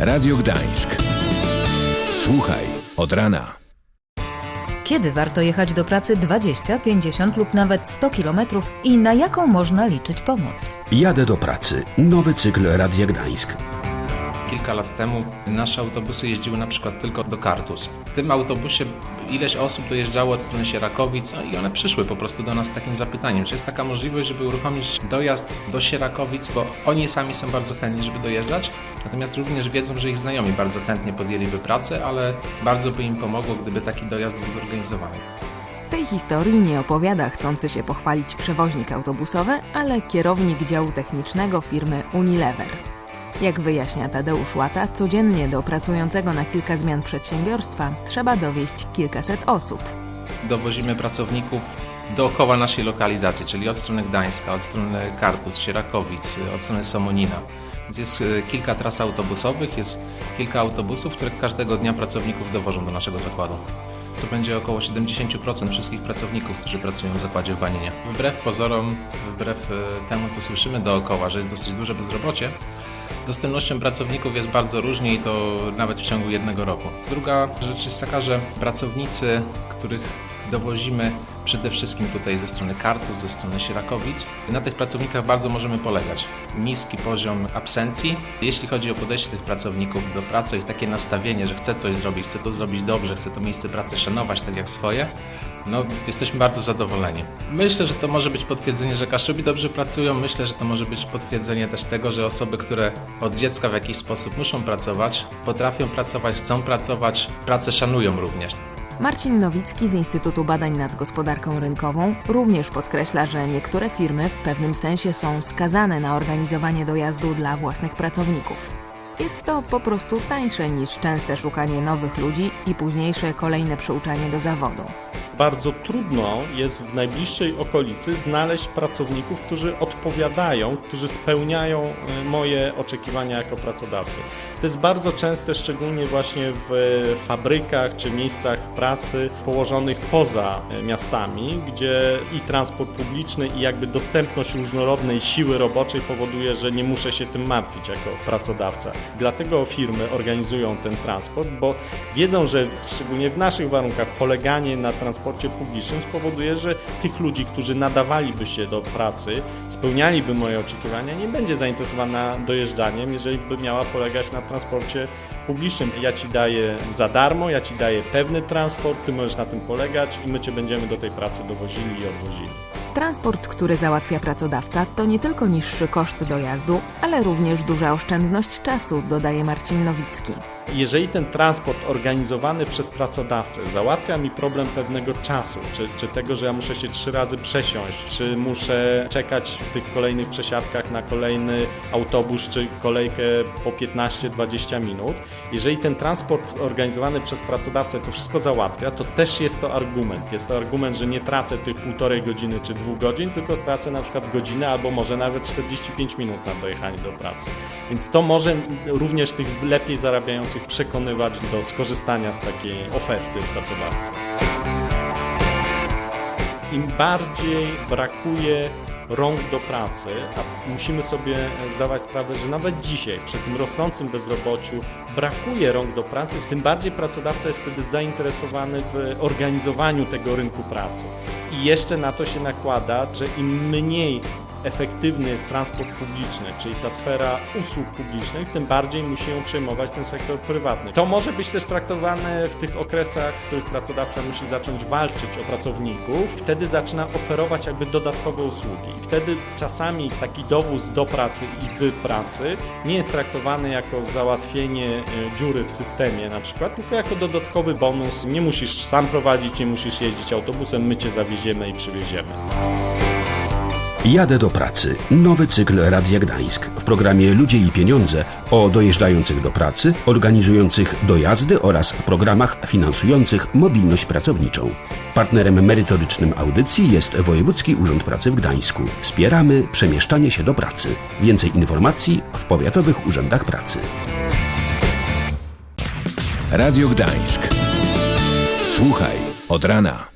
Radio Gdańsk. Słuchaj od rana. Kiedy warto jechać do pracy 20, 50 lub nawet 100 km i na jaką można liczyć pomoc? Jadę do pracy. Nowy cykl Radia Gdańsk. Kilka lat temu nasze autobusy jeździły na przykład tylko do Kartus. W tym autobusie ileś osób dojeżdżało od strony Sierakowic no i one przyszły po prostu do nas z takim zapytaniem, czy jest taka możliwość, żeby uruchomić dojazd do Sierakowic, bo oni sami są bardzo chętni, żeby dojeżdżać, natomiast również wiedzą, że ich znajomi bardzo chętnie podjęliby pracę, ale bardzo by im pomogło, gdyby taki dojazd był zorganizowany. Tej historii nie opowiada chcący się pochwalić przewoźnik autobusowy, ale kierownik działu technicznego firmy Unilever. Jak wyjaśnia Tadeusz Łata, codziennie do pracującego na kilka zmian przedsiębiorstwa trzeba dowieść kilkaset osób. Dowozimy pracowników dookoła naszej lokalizacji, czyli od strony Gdańska, od strony Kartus, Sierakowic, od strony Somonina. Jest e, kilka tras autobusowych, jest kilka autobusów, które każdego dnia pracowników dowożą do naszego zakładu. To będzie około 70% wszystkich pracowników, którzy pracują w zakładzie w Baninie. Wbrew pozorom, wbrew e, temu, co słyszymy dookoła, że jest dosyć duże bezrobocie, z dostępnością pracowników jest bardzo różnie i to nawet w ciągu jednego roku. Druga rzecz jest taka, że pracownicy, których dowozimy przede wszystkim tutaj ze strony Kartus, ze strony Sierakowic. Na tych pracownikach bardzo możemy polegać. Niski poziom absencji. Jeśli chodzi o podejście tych pracowników do pracy i takie nastawienie, że chce coś zrobić, chce to zrobić dobrze, chce to miejsce pracy szanować tak jak swoje, no, jesteśmy bardzo zadowoleni. Myślę, że to może być potwierdzenie, że Kaszubi dobrze pracują. Myślę, że to może być potwierdzenie też tego, że osoby, które od dziecka w jakiś sposób muszą pracować, potrafią pracować, chcą pracować, pracę szanują również. Marcin Nowicki z Instytutu Badań nad Gospodarką Rynkową również podkreśla, że niektóre firmy w pewnym sensie są skazane na organizowanie dojazdu dla własnych pracowników. Jest to po prostu tańsze niż częste szukanie nowych ludzi i późniejsze kolejne przyuczanie do zawodu. Bardzo trudno jest w najbliższej okolicy znaleźć pracowników, którzy odpowiadają, którzy spełniają y, moje oczekiwania jako pracodawcy. To jest bardzo częste, szczególnie właśnie w fabrykach czy miejscach pracy położonych poza y, miastami, gdzie i transport publiczny, i jakby dostępność różnorodnej siły roboczej powoduje, że nie muszę się tym martwić jako pracodawca. Dlatego firmy organizują ten transport, bo wiedzą, że szczególnie w naszych warunkach poleganie na transporcie publicznym spowoduje, że tych ludzi, którzy nadawaliby się do pracy, spełnialiby moje oczekiwania, nie będzie zainteresowana dojeżdżaniem, jeżeli by miała polegać na transporcie publicznym. Ja ci daję za darmo, ja ci daję pewny transport, ty możesz na tym polegać i my cię będziemy do tej pracy dowozili i odwozili. Transport, który załatwia pracodawca, to nie tylko niższy koszt dojazdu, ale również duża oszczędność czasu, dodaje Marcin Nowicki. Jeżeli ten transport organizowany przez pracodawcę załatwia mi problem pewnego czasu, czy, czy tego, że ja muszę się trzy razy przesiąść, czy muszę czekać w tych kolejnych przesiadkach na kolejny autobus, czy kolejkę po 15-20 minut, jeżeli ten transport organizowany przez pracodawcę to wszystko załatwia, to też jest to argument. Jest to argument, że nie tracę tych półtorej godziny czy dwóch godzin, tylko stracę na przykład godzinę albo może nawet 45 minut na dojechanie do pracy. Więc to może również tych lepiej zarabiających przekonywać do skorzystania z takiej oferty pracodawcy. Im bardziej brakuje rąk do pracy, a musimy sobie zdawać sprawę, że nawet dzisiaj przy tym rosnącym bezrobociu brakuje rąk do pracy, tym bardziej pracodawca jest wtedy zainteresowany w organizowaniu tego rynku pracy. I jeszcze na to się nakłada, że im mniej efektywny jest transport publiczny, czyli ta sfera usług publicznych, tym bardziej musi ją przejmować ten sektor prywatny. To może być też traktowane w tych okresach, w których pracodawca musi zacząć walczyć o pracowników. Wtedy zaczyna oferować jakby dodatkowe usługi. I wtedy czasami taki dowóz do pracy i z pracy nie jest traktowany jako załatwienie e, dziury w systemie na przykład, tylko jako dodatkowy bonus. Nie musisz sam prowadzić, nie musisz jeździć autobusem, my cię zawieziemy i przywieziemy. Jadę do pracy. Nowy cykl Radia Gdańsk. W programie Ludzie i Pieniądze o dojeżdżających do pracy, organizujących dojazdy oraz programach finansujących mobilność pracowniczą. Partnerem merytorycznym audycji jest Wojewódzki Urząd Pracy w Gdańsku. Wspieramy przemieszczanie się do pracy. Więcej informacji w powiatowych urzędach pracy. Radio Gdańsk. Słuchaj od rana.